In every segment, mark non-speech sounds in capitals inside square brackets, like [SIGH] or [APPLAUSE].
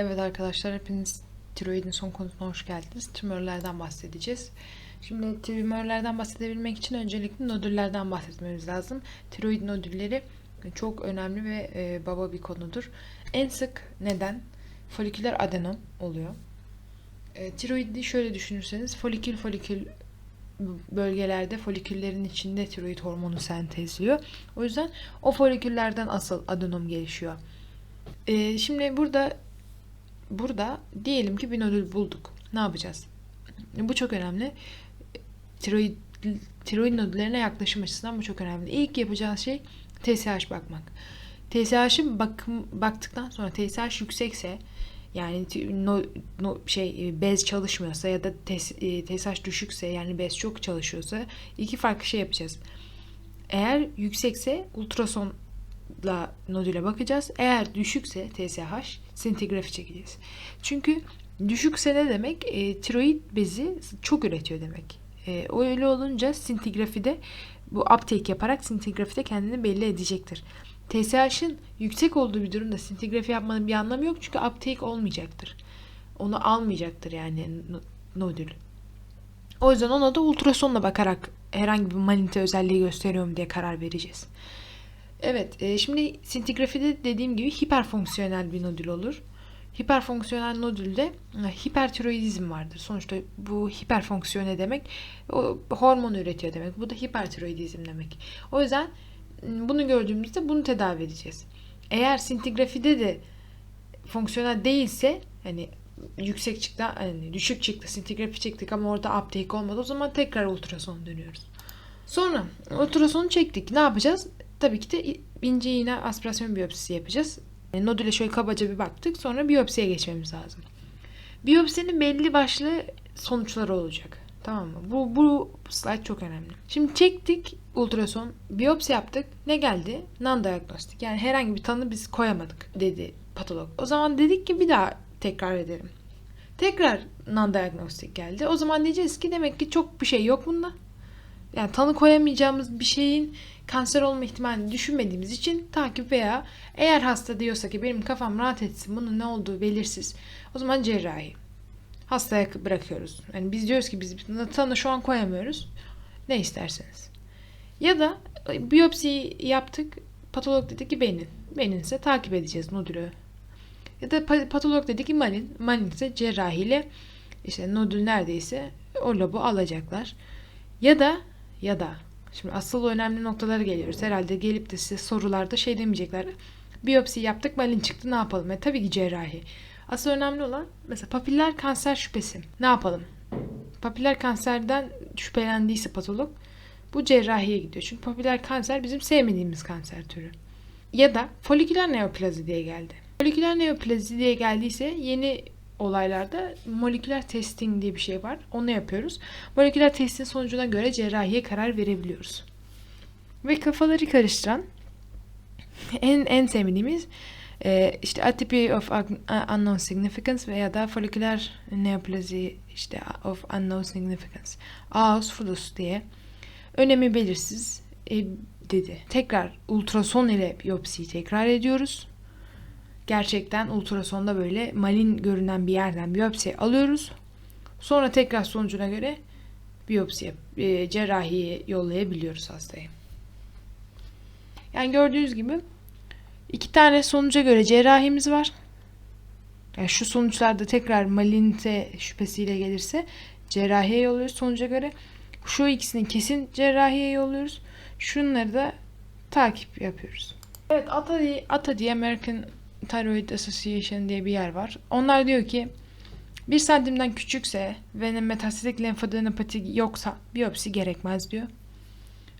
Evet arkadaşlar hepiniz tiroidin son konusuna hoş geldiniz. Tümörlerden bahsedeceğiz. Şimdi tümörlerden bahsedebilmek için öncelikle nodüllerden bahsetmemiz lazım. Tiroid nodülleri çok önemli ve e, baba bir konudur. En sık neden foliküler adenom oluyor. E, tiroidi şöyle düşünürseniz folikül folikül bölgelerde foliküllerin içinde tiroid hormonu sentezliyor. O yüzden o foliküllerden asıl adenom gelişiyor. E, şimdi burada Burada diyelim ki bir nodül bulduk. Ne yapacağız? Bu çok önemli. Tiroid, tiroid nodüllerine yaklaşım açısından bu çok önemli. İlk yapacağız şey TSH bakmak. TSH'ı bakım, baktıktan sonra TSH yüksekse yani no, no, şey bez çalışmıyorsa ya da TSH düşükse yani bez çok çalışıyorsa iki farklı şey yapacağız. Eğer yüksekse ultrason la nodüle bakacağız. Eğer düşükse TSH sintigrafi çekeceğiz. Çünkü düşükse ne demek? E, tiroid bezi çok üretiyor demek. E, öyle olunca sintigrafide bu uptake yaparak sintigrafide kendini belli edecektir. TSH'ın yüksek olduğu bir durumda sintigrafi yapmanın bir anlamı yok çünkü uptake olmayacaktır. Onu almayacaktır yani nodül. O yüzden ona da ultrasonla bakarak herhangi bir manite özelliği gösteriyor diye karar vereceğiz. Evet, e, şimdi sintigrafide dediğim gibi hiperfonksiyonel bir nodül olur. Hiperfonksiyonel nodülde e, hipertiroidizm vardır. Sonuçta bu hiperfonksiyon ne demek? O hormon üretiyor demek. Bu da hipertiroidizm demek. O yüzden bunu gördüğümüzde bunu tedavi edeceğiz. Eğer sintigrafide de fonksiyonel değilse hani yüksek çıktı, hani düşük çıktı, sintigrafi çektik ama orada uptake olmadı. O zaman tekrar ultrason dönüyoruz. Sonra ultrasonu çektik. Ne yapacağız? Tabii ki de ince iğne aspirasyon biyopsisi yapacağız. Yani nodüle şöyle kabaca bir baktık. Sonra biyopsiye geçmemiz lazım. Biyopsinin belli başlı sonuçları olacak. Tamam mı? Bu, bu slide çok önemli. Şimdi çektik ultrason, biyopsi yaptık. Ne geldi? Non-diagnostik. Yani herhangi bir tanı biz koyamadık dedi patolog. O zaman dedik ki bir daha tekrar edelim. Tekrar non-diagnostik geldi. O zaman diyeceğiz ki demek ki çok bir şey yok bunda. Yani tanı koyamayacağımız bir şeyin kanser olma ihtimalini düşünmediğimiz için takip veya eğer hasta diyorsa ki benim kafam rahat etsin bunun ne olduğu belirsiz o zaman cerrahi. Hastaya bırakıyoruz. Yani biz diyoruz ki biz tanı şu an koyamıyoruz. Ne isterseniz. Ya da e, biyopsi yaptık. Patolog dedi ki benin. Benin ise takip edeceğiz nodülü. Ya da patolog dedi ki malin. Malin ise cerrahiyle işte nodül neredeyse o lobu alacaklar. Ya da ya da Şimdi asıl önemli noktalara geliyoruz. Herhalde gelip de size sorularda şey demeyecekler. Biyopsi yaptık malin çıktı ne yapalım? E, tabii ki cerrahi. Asıl önemli olan mesela papiller kanser şüphesi. Ne yapalım? Papiller kanserden şüphelendiyse patolog bu cerrahiye gidiyor. Çünkü papiller kanser bizim sevmediğimiz kanser türü. Ya da foliküler neoplazi diye geldi. Foliküler neoplazi diye geldiyse yeni olaylarda moleküler testing diye bir şey var. Onu yapıyoruz. Moleküler testin sonucuna göre cerrahiye karar verebiliyoruz. Ve kafaları karıştıran en en sevmediğimiz e, işte atypy of unknown significance veya da foliküler neoplazi işte of unknown significance. AOS fulus diye önemi belirsiz e, dedi. Tekrar ultrason ile biyopsiyi tekrar ediyoruz gerçekten ultrasonda böyle malin görünen bir yerden biyopsi alıyoruz. Sonra tekrar sonucuna göre biyopsi e, cerrahiye yollayabiliyoruz hastayı. Yani gördüğünüz gibi iki tane sonuca göre cerrahimiz var. Yani şu sonuçlarda tekrar malinite şüphesiyle gelirse cerrahiye yolluyoruz sonuca göre. Şu ikisini kesin cerrahiye yolluyoruz. Şunları da takip yapıyoruz. Evet ATA, ATA diye American Thyroid Association diye bir yer var. Onlar diyor ki bir santimden küçükse ve metastatik lenfadenopati yoksa biyopsi gerekmez diyor.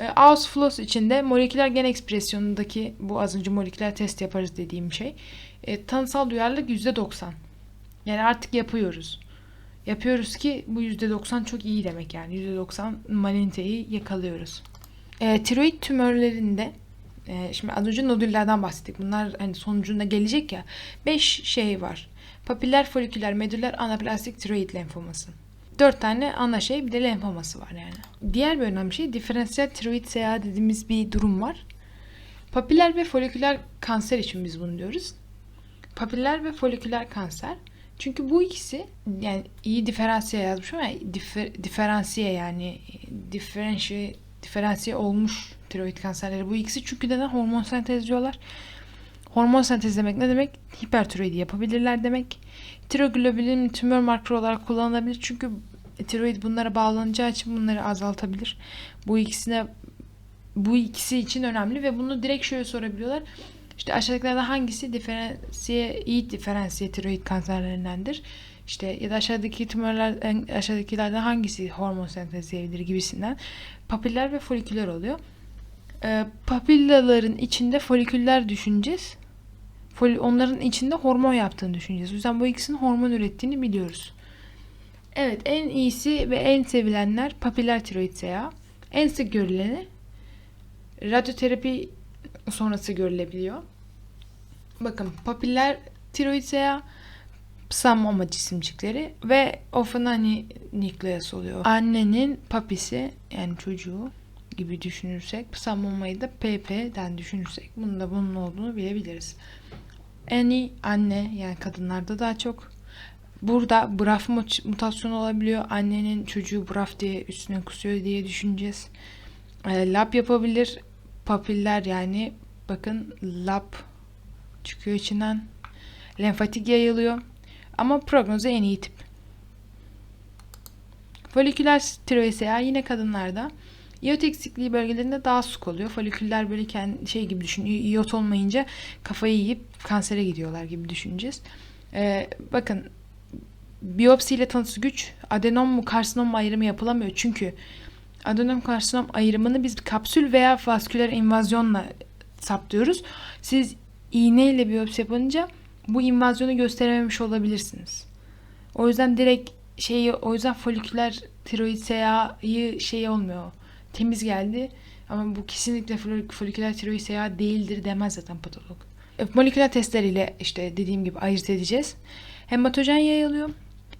E, Aus Floss içinde moleküler gen ekspresyonundaki bu az önce moleküler test yaparız dediğim şey. E, tanısal duyarlılık %90. Yani artık yapıyoruz. Yapıyoruz ki bu %90 çok iyi demek yani. %90 maliniteyi yakalıyoruz. E, tiroid tümörlerinde e, şimdi az önce nodüllerden bahsettik. Bunlar hani sonucunda gelecek ya. 5 şey var. Papiller foliküler medüller anaplastik tiroid lenfoması. 4 tane ana şey bir de lenfoması var yani. Diğer bir önemli şey diferansiyel tiroid SA dediğimiz bir durum var. Papiller ve foliküler kanser için biz bunu diyoruz. Papiller ve foliküler kanser. Çünkü bu ikisi yani iyi diferansiye yazmışım ama difer, diferansiye yani diferansiye, diferansiye olmuş tiroid kanserleri bu ikisi çünkü neden hormon sentezliyorlar. Hormon sentezlemek ne demek? Hipertiroidi yapabilirler demek. Tiroglobulin tümör markeri olarak kullanılabilir çünkü tiroid bunlara bağlanacağı için bunları azaltabilir. Bu ikisine bu ikisi için önemli ve bunu direkt şöyle sorabiliyorlar. İşte aşağıdakilerden hangisi diferansiye, iyi diferansiye tiroid kanserlerindendir? İşte ya da aşağıdaki tümörler aşağıdakilerden hangisi hormon sentezleyebilir gibisinden papiller ve foliküller oluyor. Ee, papillaların içinde foliküller düşüneceğiz. Fol onların içinde hormon yaptığını düşüneceğiz. O yüzden bu ikisinin hormon ürettiğini biliyoruz. Evet en iyisi ve en sevilenler papiller tiroid seyağı. En sık görüleni radyoterapi sonrası görülebiliyor. Bakın papiller tiroid seyağı psamoma cisimcikleri ve ofanani nükleus oluyor. Annenin papisi yani çocuğu gibi düşünürsek psamomayı da PP'den düşünürsek bunun da bunun olduğunu bilebiliriz. Ani anne yani kadınlarda daha çok Burada BRAF mutasyonu olabiliyor. Annenin çocuğu BRAF diye üstüne kusuyor diye düşüneceğiz. E, lap yapabilir. Papiller yani bakın lap çıkıyor içinden. Lenfatik yayılıyor. Ama prognozu en iyi tip. Foliküler tiroidea yine kadınlarda İyot eksikliği bölgelerinde daha sık oluyor. Foliküller böyle kendi şey gibi düşün. İyot olmayınca kafayı yiyip kansere gidiyorlar gibi düşüneceğiz. Ee, bakın biyopsiyle tanısı güç, adenom mu karsinom mu ayrımı yapılamıyor. Çünkü adenom karsinom ayrımını biz kapsül veya vasküler invazyonla saptıyoruz. Siz iğneyle biyopsi yapınca bu invazyonu gösterememiş olabilirsiniz. O yüzden direkt şeyi o yüzden foliküler tiroid seyahı şey olmuyor. Temiz geldi ama bu kesinlikle foliküler tiroid seyahı değildir demez zaten patolog. E, moleküler testleriyle işte dediğim gibi ayırt edeceğiz. Hematojen yayılıyor.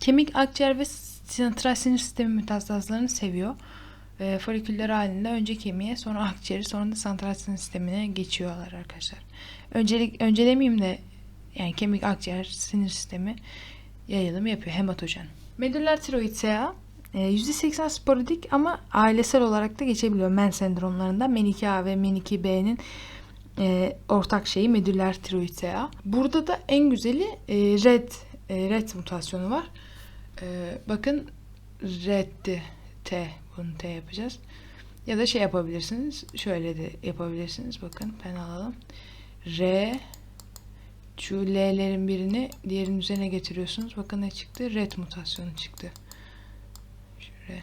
Kemik, akciğer ve sentral sinir sistemi metastazlarını seviyor. E, foliküller halinde önce kemiğe sonra akciğeri sonra da sentral sinir sistemine geçiyorlar arkadaşlar. Öncelik, önce de yani kemik, akciğer, sinir sistemi yayılımı yapıyor hematojen. Medüller tiroid SEA %80 sporadik ama ailesel olarak da geçebiliyor men sendromlarında. Men 2A ve men 2B'nin e, ortak şeyi medüller tiroid SEA. Burada da en güzeli e, red e, red mutasyonu var. E, bakın reddi T bunu T yapacağız. Ya da şey yapabilirsiniz. Şöyle de yapabilirsiniz. Bakın pen alalım. R şu L'lerin birini diğerinin üzerine getiriyorsunuz. Bakın ne çıktı? Red mutasyonu çıktı. Şöyle.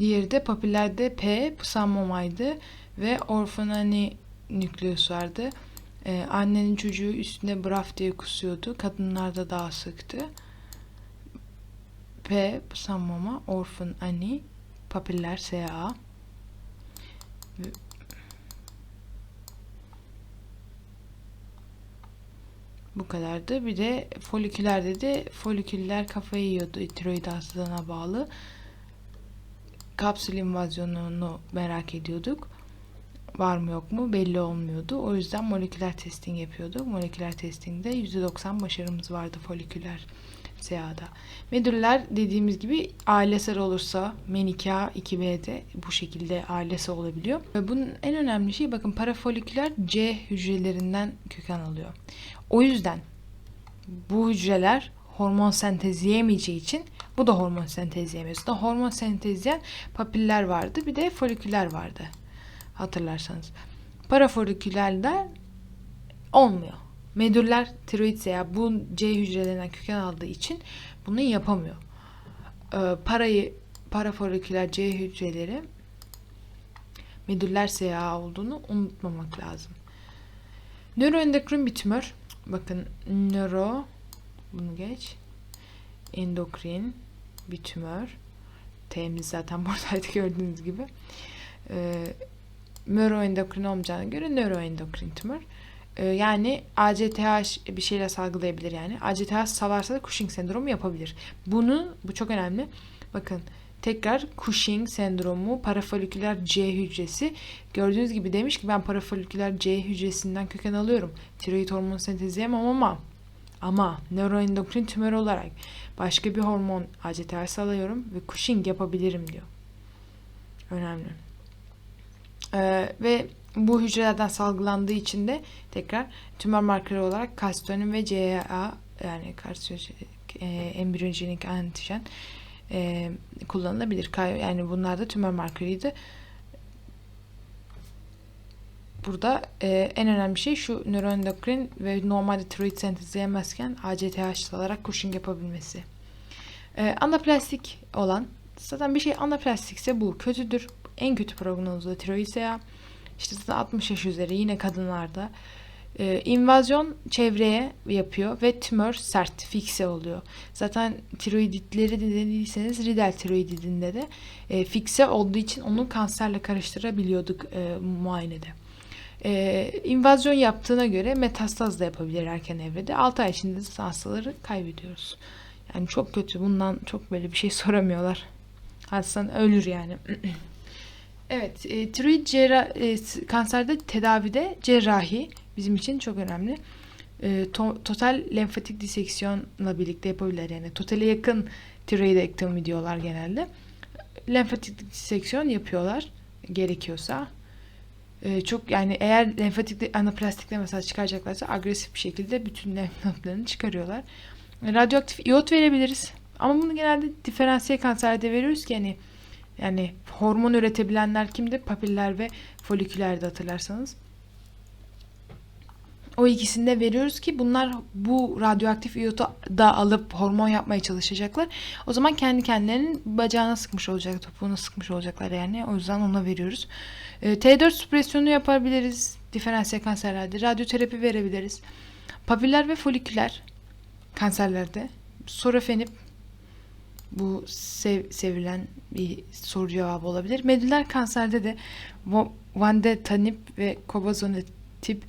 Diğeri de papillerde P psammomaydı ve orfanani nükleus vardı. Ee, annenin çocuğu üstüne braf diye kusuyordu. Kadınlarda daha sıktı. P psammoma, orphan ani, papiller SA. Bu kadardı. Bir de foliküllerde de foliküller kafayı yiyordu tiroid hastalığına bağlı. Kapsül invazyonunu merak ediyorduk. Var mı yok mu belli olmuyordu. O yüzden moleküler testing yapıyorduk. Moleküler testingde %90 başarımız vardı foliküler SEA'da. Medüller dediğimiz gibi ailesel olursa menika 2B'de bu şekilde ailesi olabiliyor. Ve bunun en önemli şey bakın parafoliküler C hücrelerinden köken alıyor. O yüzden bu hücreler hormon sentezleyemeyeceği için bu da hormon sentezleyemiyor. Da hormon sentezleyen papiller vardı. Bir de foliküler vardı. Hatırlarsanız. Parafolikülerler olmuyor. Medüller tiroid veya bu C hücrelerinden köken aldığı için bunu yapamıyor. Ee, parayı parafoliküler C hücreleri medüller seyağı olduğunu unutmamak lazım. Nöroendokrin bir tümör. Bakın nöro bunu geç. Endokrin bir tümör. T'miz zaten [LAUGHS] buradaydı gördüğünüz gibi. Ee, nöroendokrin olmayacağına göre nöroendokrin tümör. Ee, yani ACTH bir şeyle salgılayabilir yani. ACTH salarsa da Cushing sendromu yapabilir. Bunu, bu çok önemli. Bakın tekrar Cushing sendromu, parafoliküler C hücresi. Gördüğünüz gibi demiş ki ben parafoliküler C hücresinden köken alıyorum. Tiroid hormonu sentezleyemem ama ama nöroendokrin tümör olarak başka bir hormon ACTH alıyorum ve Cushing yapabilirim diyor. Önemli. Ee, ve bu hücrelerden salgılandığı için de tekrar tümör markörü olarak kalsitonin ve CA yani karsiyojenik, e, embriyojenik antijen e, kullanılabilir. Yani bunlar da tümör markeriydi. Burada e, en önemli şey şu nöroendokrin ve normalde tiroid sentezleyemezken ACTH alarak Cushing yapabilmesi. E, anaplastik olan zaten bir şey anaplastikse bu kötüdür. En kötü prognozda tiroid SEA. İşte zaten 60 yaş üzeri yine kadınlarda. Ee, invazyon çevreye yapıyor ve tümör sert, fikse oluyor. Zaten tiroiditleri de dediyseniz Riddle tiroididinde de e, fikse olduğu için onu kanserle karıştırabiliyorduk e, muayenede. E, invazyon yaptığına göre metastaz da yapabilir erken evrede. 6 ay içinde hastaları kaybediyoruz. Yani çok kötü. Bundan çok böyle bir şey [LAUGHS] soramıyorlar. Hastan ölür yani. [CLEARS THROAT] Evet, e, tiroid cerrah, e, kanserde tedavide cerrahi bizim için çok önemli. E, to- total lenfatik diseksiyonla birlikte yapabilirler yani. Totale yakın tiroidektomi diyorlar genelde. Lenfatik diseksiyon yapıyorlar gerekiyorsa. E, çok yani eğer lenfatik anaplastikle mesela çıkaracaklarsa agresif bir şekilde bütün [LAUGHS] lenf nodlarını çıkarıyorlar. E, Radyoaktif iot verebiliriz. Ama bunu genelde diferansiyel kanserde veriyoruz ki hani yani hormon üretebilenler kimdi? Papiller ve folikülerdi hatırlarsanız. O ikisini de veriyoruz ki bunlar bu radyoaktif iyotu da alıp hormon yapmaya çalışacaklar. O zaman kendi kendilerinin bacağına sıkmış olacak, topuğuna sıkmış olacaklar yani. O yüzden ona veriyoruz. Ee, T4 süpresyonu yapabiliriz diferansiyel kanserlerde. Radyoterapi verebiliriz. Papiller ve foliküler kanserlerde. Sorafenib bu sev- sevilen bir soru cevabı olabilir. Medüler kanserde de vandetanib ve kobazonatip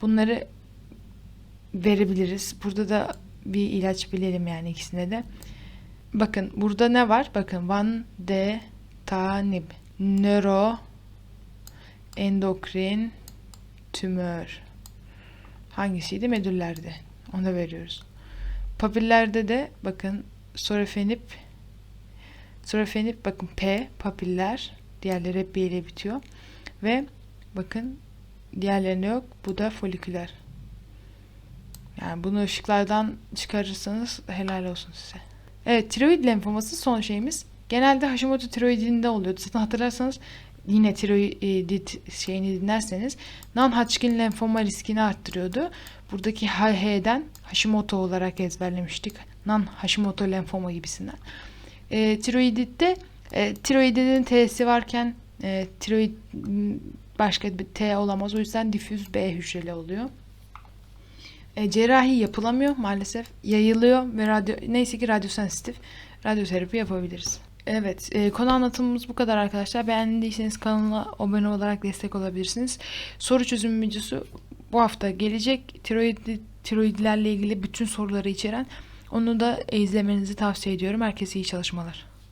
bunları verebiliriz. Burada da bir ilaç bilelim yani ikisine de. Bakın burada ne var? Bakın vandetanib nöro endokrin tümör hangisiydi? Medüllerde. Ona veriyoruz. Papillerde de bakın sorafenib sorafenib bakın P papiller diğerleri hep B ile bitiyor ve bakın diğerlerine yok bu da foliküler yani bunu ışıklardan çıkarırsanız helal olsun size. Evet tiroid lenfoması son şeyimiz. Genelde Hashimoto tiroidinde oluyordu. Zaten hatırlarsanız yine tiroid şeyini dinlerseniz non-Hodgkin lenfoma riskini arttırıyordu. Buradaki HH'den Hashimoto olarak ezberlemiştik. Non-Hashimoto lenfoma gibisinden. E, tiroiditte e, tiroidinin T'si varken e, tiroid başka bir T olamaz. O yüzden difüz B hücreli oluyor. E, cerrahi yapılamıyor maalesef. Yayılıyor ve radyo neyse ki radyosensitif radyoterapi yapabiliriz. Evet, e, konu anlatımımız bu kadar arkadaşlar. Beğendiyseniz kanala abone olarak destek olabilirsiniz. Soru çözüm videosu bu hafta gelecek. Tiroid, tiroidlerle ilgili bütün soruları içeren onu da izlemenizi tavsiye ediyorum. Herkese iyi çalışmalar.